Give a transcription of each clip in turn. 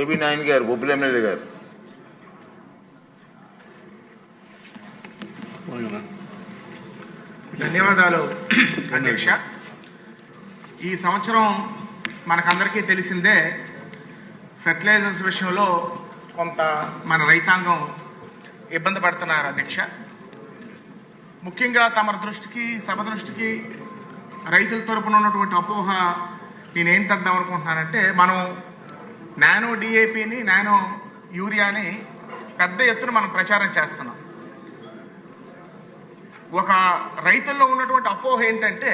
AB Nayan గారు బొబ్బులు MLA గారు. ధన్యవాదాలు అధ్యక్ష. ఈ సంవత్సరం మనకందరికీ తెలిసిందే ఫెర్టిలైజర్స్ విషయంలో కొంత మన రైతాంగం ఇబ్బంది పడుతున్నారు అధ్యక్ష. ముఖ్యంగా తమ దృష్టికి సభ దృష్టికి రైతుల తరపున ఉన్నటువంటి అపోహ నేనేం తగ్దాం అనుకుంటున్నానంటే మనం నానో డిఏపిని నానో యూరియాని పెద్ద ఎత్తున మనం ప్రచారం చేస్తున్నాం. ఒక రైతుల్లో ఉన్నటువంటి అపోహ ఏంటంటే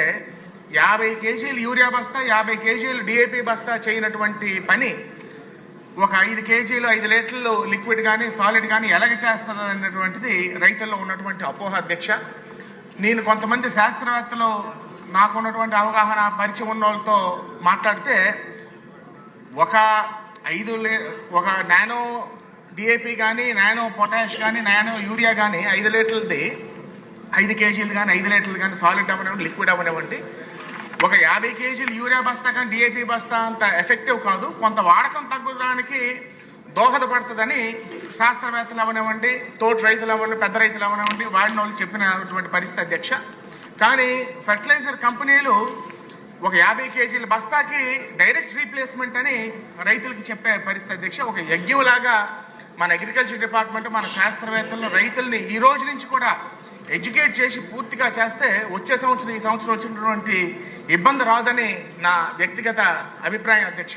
యాభై కేజీలు యూరియా బస్తా యాభై కేజీలు డిఏపి బస్తా చేయనటువంటి పని ఒక ఐదు కేజీలు ఐదు లీటర్లు లిక్విడ్ కానీ సాలిడ్ కానీ ఎలాగ చేస్తుంది అన్నటువంటిది రైతుల్లో ఉన్నటువంటి అపోహ అధ్యక్ష నేను కొంతమంది శాస్త్రవేత్తలు నాకున్నటువంటి అవగాహన పరిచయం ఉన్న వాళ్ళతో మాట్లాడితే ఒక ఐదు లే ఒక నానో డిఏపి కానీ నానో పొటాష్ కానీ నానో యూరియా కానీ ఐదు లీటర్లది ఐదు కేజీలు కానీ ఐదు లీటర్లు కానీ సాలిడ్ అవ్వనివ్వండి లిక్విడ్ అవ్వనివ్వండి ఒక యాభై కేజీలు యూరియా బస్తా కానీ డిఏపి బస్తా అంత ఎఫెక్టివ్ కాదు. కొంత వాడకం తగ్గడానికి దోహదపడుతుందని శాస్త్రవేత్తలు అవనివ్వండి తోటి రైతులు అవ్వండి పెద్ద రైతులు అవనివ్వండి వాడిన వాళ్ళు చెప్పినటువంటి పరిస్థితి అధ్యక్ష. కానీ ఫెర్టిలైజర్ కంపెనీలు ఒక యాభై కేజీల బస్తాకి డైరెక్ట్ రీప్లేస్మెంట్ అని రైతులకి చెప్పే పరిస్థితి అధ్యక్ష. ఒక యజ్ఞంలాగా మన అగ్రికల్చర్ డిపార్ట్మెంట్ మన శాస్త్రవేత్తలను రైతుల్ని ఈ రోజు నుంచి కూడా ఎడ్యుకేట్ చేసి పూర్తిగా చేస్తే వచ్చే సంవత్సరం ఈ సంవత్సరం వచ్చినటువంటి ఇబ్బంది రాదని నా వ్యక్తిగత అభిప్రాయం అధ్యక్ష.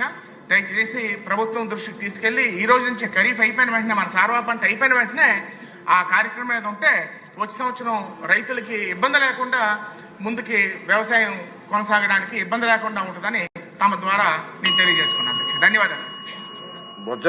దయచేసి ప్రభుత్వం దృష్టికి తీసుకెళ్ళి ఈ రోజు నుంచి ఖరీఫ్ అయిపోయిన వెంటనే మన సార్వా పంట అయిపోయిన వెంటనే ఆ కార్యక్రమం మీద ఉంటే వచ్చే సంవత్సరం రైతులకి ఇబ్బంది లేకుండా ముందుకి వ్యవసాయం కొనసాగడానికి ఇబ్బంది లేకుండా ఉంటుందని తమ ద్వారా నేను తెలియజేసుకున్నాను. ధన్యవాదాలు.